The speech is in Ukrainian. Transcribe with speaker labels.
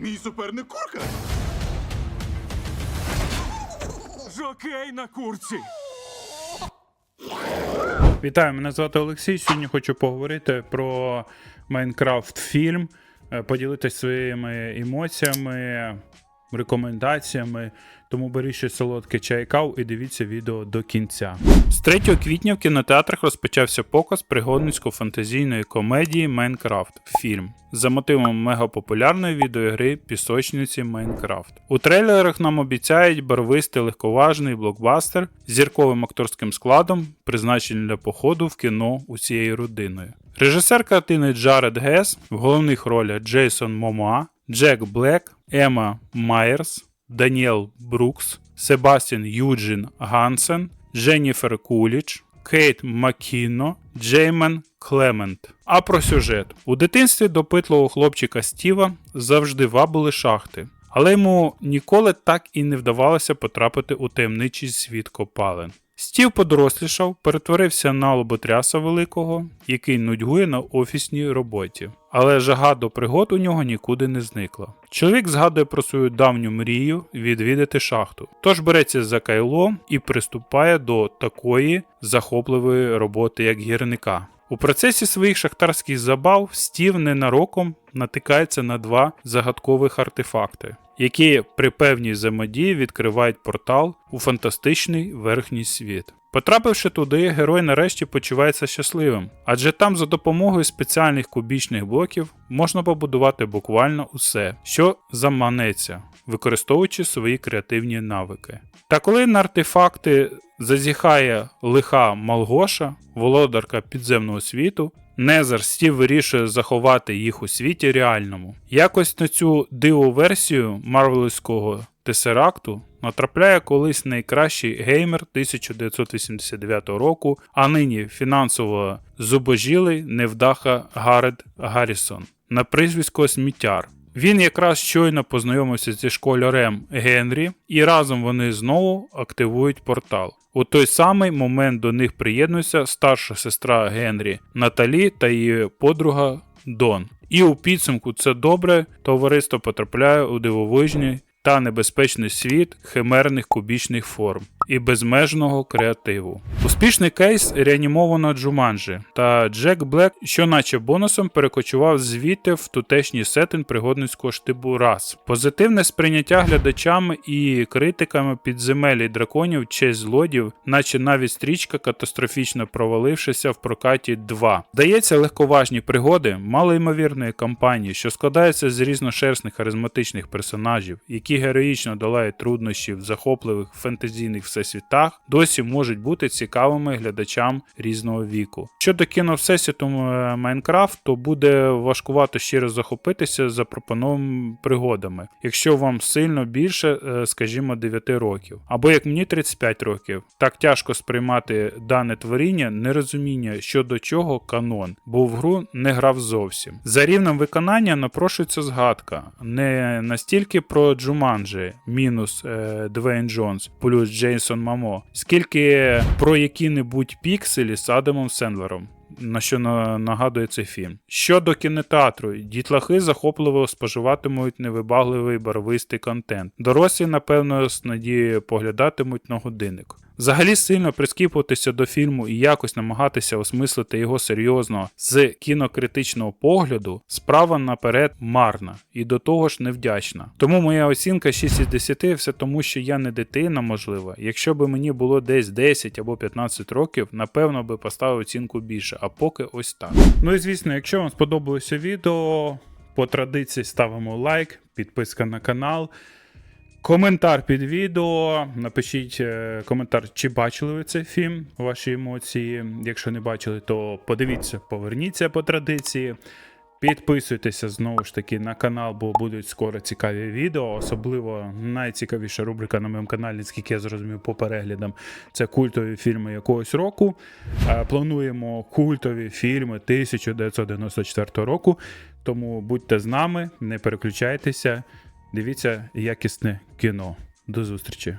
Speaker 1: Мій суперник курка.
Speaker 2: Жокей на курці.
Speaker 3: Вітаю, мене звати Олексій. Сьогодні хочу поговорити про Майнкрафт фільм, е, поділитися своїми емоціями, рекомендаціями. Тому беріть щось солодке чай кав і дивіться відео до кінця. З 3 квітня в кінотеатрах розпочався показ пригодницько-фантазійної комедії Майнкрафт фільм за мотивом мегапопулярної відеоігри Пісочниці Майнкрафт. У трейлерах нам обіцяють барвистий легковажний блокбастер з зірковим акторським складом, призначений для походу в кіно усією родиною. Режисер картини Джаред Гес, в головних ролях Джейсон Момоа, Джек Блек, Ема Майерс, Даніел Брукс, Себастьян Юджин Гансен, Дженніфер Куліч, Кейт Маккіно, Джеймен Клемент. А про сюжет. У дитинстві допитлого хлопчика Стіва завжди вабили шахти, але йому ніколи так і не вдавалося потрапити у таємничий світ копалин. Стів подорослішав, перетворився на лоботряса великого, який нудьгує на офісній роботі. Але жага до пригод у нього нікуди не зникла. Чоловік згадує про свою давню мрію відвідати шахту, тож береться за кайло і приступає до такої захопливої роботи, як гірника. У процесі своїх шахтарських забав Стів ненароком натикається на два загадкових артефакти, які при певній взаємодії відкривають портал у фантастичний верхній світ. Потрапивши туди, герой нарешті почувається щасливим, адже там за допомогою спеціальних кубічних блоків можна побудувати буквально усе, що заманеться, використовуючи свої креативні навики. Та коли на артефакти зазіхає лиха Малгоша, володарка підземного світу, Незер Стів вирішує заховати їх у світі реальному. Якось на цю диву версію марвелівського Тесеракту натрапляє колись найкращий геймер 1989 року, а нині фінансово зубожілий невдаха Гаред Гаррісон на прізвисько Сміттяр. Він якраз щойно познайомився зі школярем Генрі, і разом вони знову активують портал. У той самий момент до них приєднується старша сестра Генрі Наталі та її подруга Дон. І у підсумку це добре товариство потрапляє у дивовижний та небезпечний світ химерних кубічних форм і безмежного креативу. Успішний кейс реанімовано Джуманджі, та Джек Блек, що наче бонусом перекочував звідти в тутешній сеттинг пригодницького штибу раз. Позитивне сприйняття глядачами і критиками підземелі драконів честь злодів, наче навіть стрічка катастрофічно провалившися в прокаті 2. Здається, легковажні пригоди малоймовірної кампанії, що складається з різношерстних харизматичних персонажів, які героїчно долають труднощі в захопливих фентезійних всесвітах, досі можуть бути цікавими глядачам різного віку. Щодо кіновсесвіту е, Майнкрафт, то буде важкувато щиро захопитися запропонованими пригодами, якщо вам сильно більше, е, скажімо, 9 років. Або як мені 35 років, так тяжко сприймати дане творіння, нерозуміння щодо чого канон, бо в гру не грав зовсім. За рівнем виконання напрошується згадка не настільки про Джуманджі, мінус е, Двейн Джонс, плюс Джейсон Мамо, скільки про які-небудь пікселі з Адамом Сендлером. На що на- нагадує цей фільм. Щодо кінотеатру, дітлахи захопливо споживатимуть невибагливий барвистий контент. Дорослі, напевно, з надією поглядатимуть на годинник. Взагалі сильно прискіпуватися до фільму і якось намагатися осмислити його серйозно з кінокритичного погляду, справа наперед марна і до того ж невдячна. Тому моя оцінка 6 із 10 все тому, що я не дитина, можливо. Якщо би мені було десь 10 або 15 років, напевно би поставив оцінку більше, а поки ось так. Ну і звісно, якщо вам сподобалося відео, по традиції ставимо лайк, підписка на канал. Коментар під відео. Напишіть е, коментар, чи бачили ви цей фільм, ваші емоції. Якщо не бачили, то подивіться, поверніться по традиції. Підписуйтеся знову ж таки на канал, бо будуть скоро цікаві відео. Особливо найцікавіша рубрика на моєму каналі, наскільки я зрозумів по переглядам, це культові фільми якогось року. Е, Плануємо культові фільми 1994 року. Тому будьте з нами, не переключайтеся. Дивіться якісне кіно. До зустрічі!